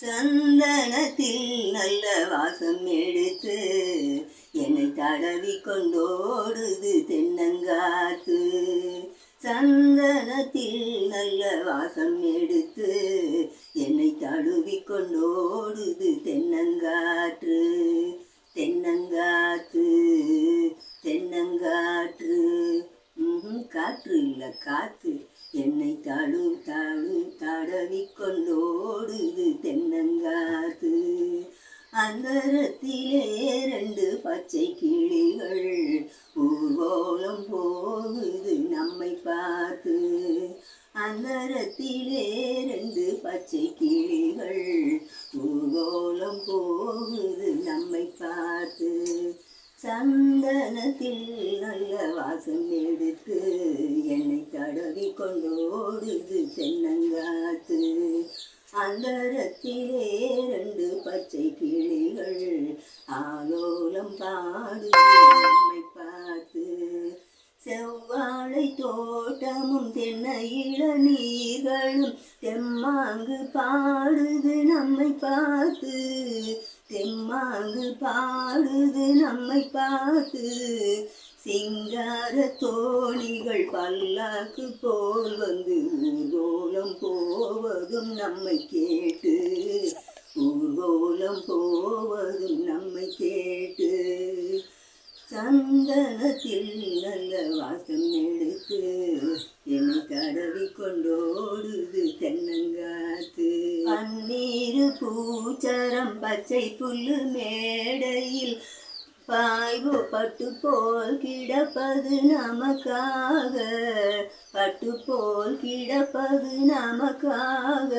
சந்தனத்தில் நல்ல வாசம் எடுத்து என்னை தடவி கொண்டோடுது தென்னங்காத்து. சந்தனத்தில் நல்ல வாசம் எடுத்து என்னை தழுவி கொண்டோடுது தென்னங்காற்று தென்னங்காற்று. தென்னங்காற்று காற்று இல்லை காற்று என்னை தாழும் தாழும் தடவி கொண்டோடுது தென்னங்காத்து. அந்தரத்திலே ரெண்டு பச்சை கிளிகள் ஊர்வலம் போ மனத்தில் நல்ல வாசம் எடுத்து என்னை தடவி கொண்டு ஓடுது தென்னங்காத்து. அந்தரத்திலே ரெண்டு பச்சை கிளிகள் ஆலோலம் பாடு பார்த்து. செவ்வாழை தோட்டமும் தென்னை இளநீர்களும் தெம்மாங்கு பாடுது நம்மை பார்த்து. தெம்மாங்கு பாடுது நம்மை பார்த்து. சிங்கார தோணிகள் பல்லாக்கு போல் வந்து ஊர்கோலம் போவதும் நம்மை கேட்டு. ஊர்கோலம் போவதும் நம்மை கேட்டு. சந்தனத்தில் நல்ல வாசம் எடுத்து என்னை கடவி கொண்டோடுது தென்னை பூச்சரம் பச்சை புல்லு மேடையில் பாய்வு பட்டு போல் கிடப்பது நமக்காக. பட்டு போல் கிடப்பது நமக்காக.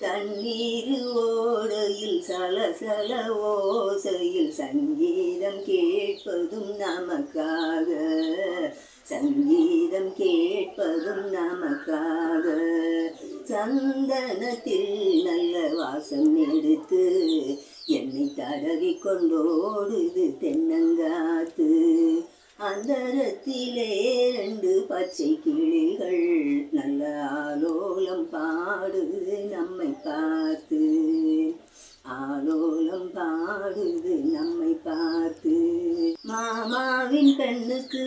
தண்ணீர் ஓடையில் சலசல ஓசையில் சங்கீதம் கேட்பதும் நமக்காக. சங்கீதம் கேட்பதும் நமக்காக. சந்தனத்தில் நல்லவா சுவாசம் எடுத்து என்னை தடவி கொண்டோடுது தென்னங்காத்து. அந்தரத்திலே ரெண்டு பச்சை கிளிகள் நல்ல ஆலோலம் பாடுது நம்மை பார்த்து. ஆலோலம் பாடுது நம்மை பார்த்து. மாமாவின் பெண்ணுக்கு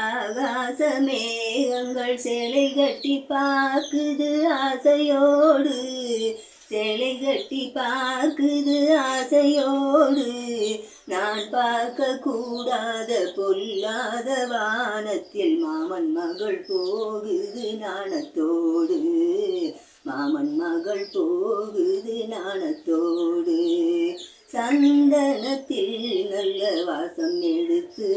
ஆகாச மேகங்கள் சேலை கட்டி பார்க்குது ஆசையோடு. சேலை கட்டி பார்க்குது ஆசையோடு. நான் பார்க்க கூடாத பொல்லாத வானத்தில் மாமன் மகள் போகுது நாணத்தோடு. மாமன் மகள் போகுது நாணத்தோடு. சந்தனத்தில் நல்ல வாசம் எடுத்து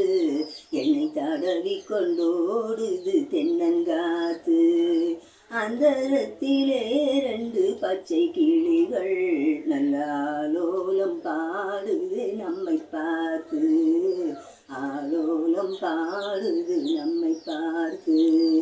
என்னை தடவி கொண்டோடுது தென்னங்காத்து. அந்தரத்திலே பச்சை கிளிகள் நல்லாலோலம் பாடுது நம்மை பார்த்து. ஆலோலம் பாடுது நம்மை பார்த்து.